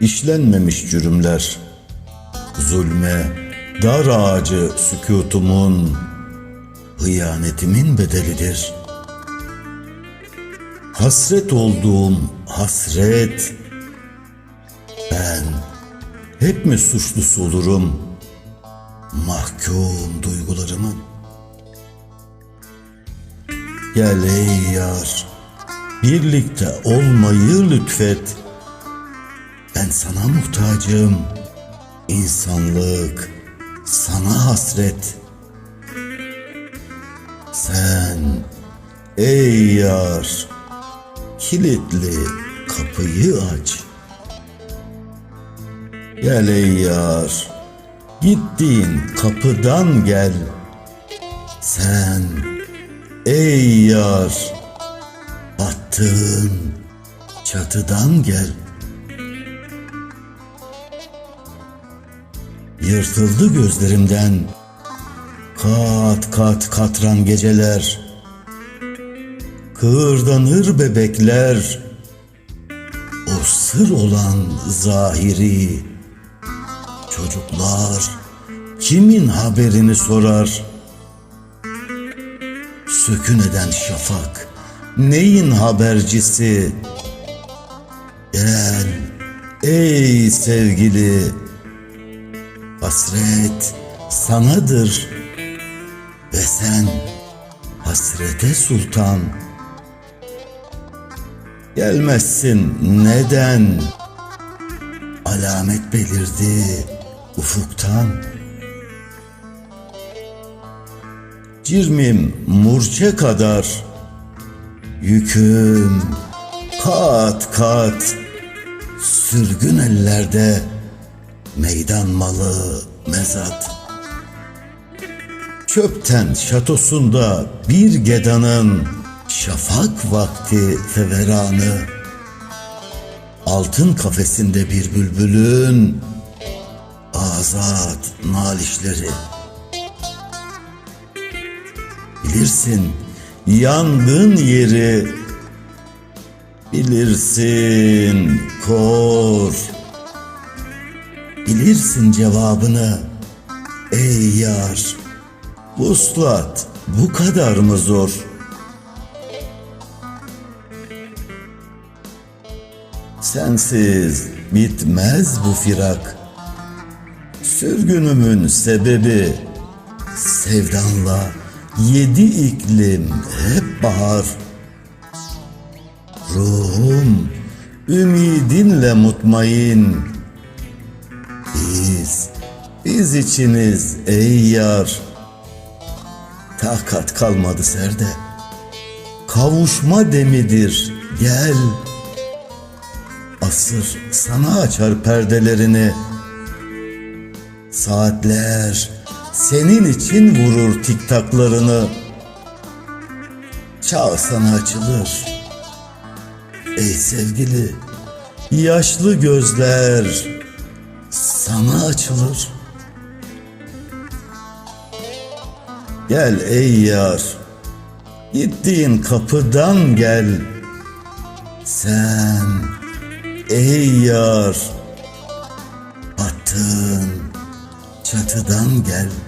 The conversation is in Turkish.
işlenmemiş cürümler. Zulme, dar ağacı sükutumun, hıyanetimin bedelidir. Hasret olduğum hasret, ben hep mi suçlusu olurum mahkum duygularımın? Gel ey yar, birlikte olmayı lütfet. Ben sana muhtacım, insanlık sana hasret. Sen ey yar, kilitli kapıyı aç. Gel ey yar, gittiğin kapıdan gel. Sen ey yar, battığın çatıdan gel. Yırtıldı gözlerimden kat kat katran geceler. Kığırdanır bebekler. O sır olan zahiri çocuklar kimin haberini sorar? Sökün eden şafak neyin habercisi? Gel ey sevgili hasret sanadır ve sen hasrete sultan. Gelmezsin neden? Alamet belirdi ufuktan. Cirmim murçe kadar yüküm kat kat sürgün ellerde meydan malı mezat. Çöpten şatosunda bir gedanın şafak vakti feveranı. Altın kafesinde bir bülbülün azat nalişleri. Bilirsin yangın yeri. Bilirsin kor bilirsin cevabını ey yar Vuslat bu kadar mı zor? Sensiz bitmez bu firak. Sürgünümün sebebi sevdanla yedi iklim hep bahar. Ruhum ümidinle mutmain. Biz, biz içiniz ey yar. Takat kalmadı serde. Kavuşma demidir gel. Asır sana açar perdelerini. Saatler senin için vurur tiktaklarını. Çağ sana açılır. Ey sevgili, yaşlı gözler sana açılır. Gel ey yar, gittiğin kapıdan gel. Sen ey yar, battığın çatıdan gel.''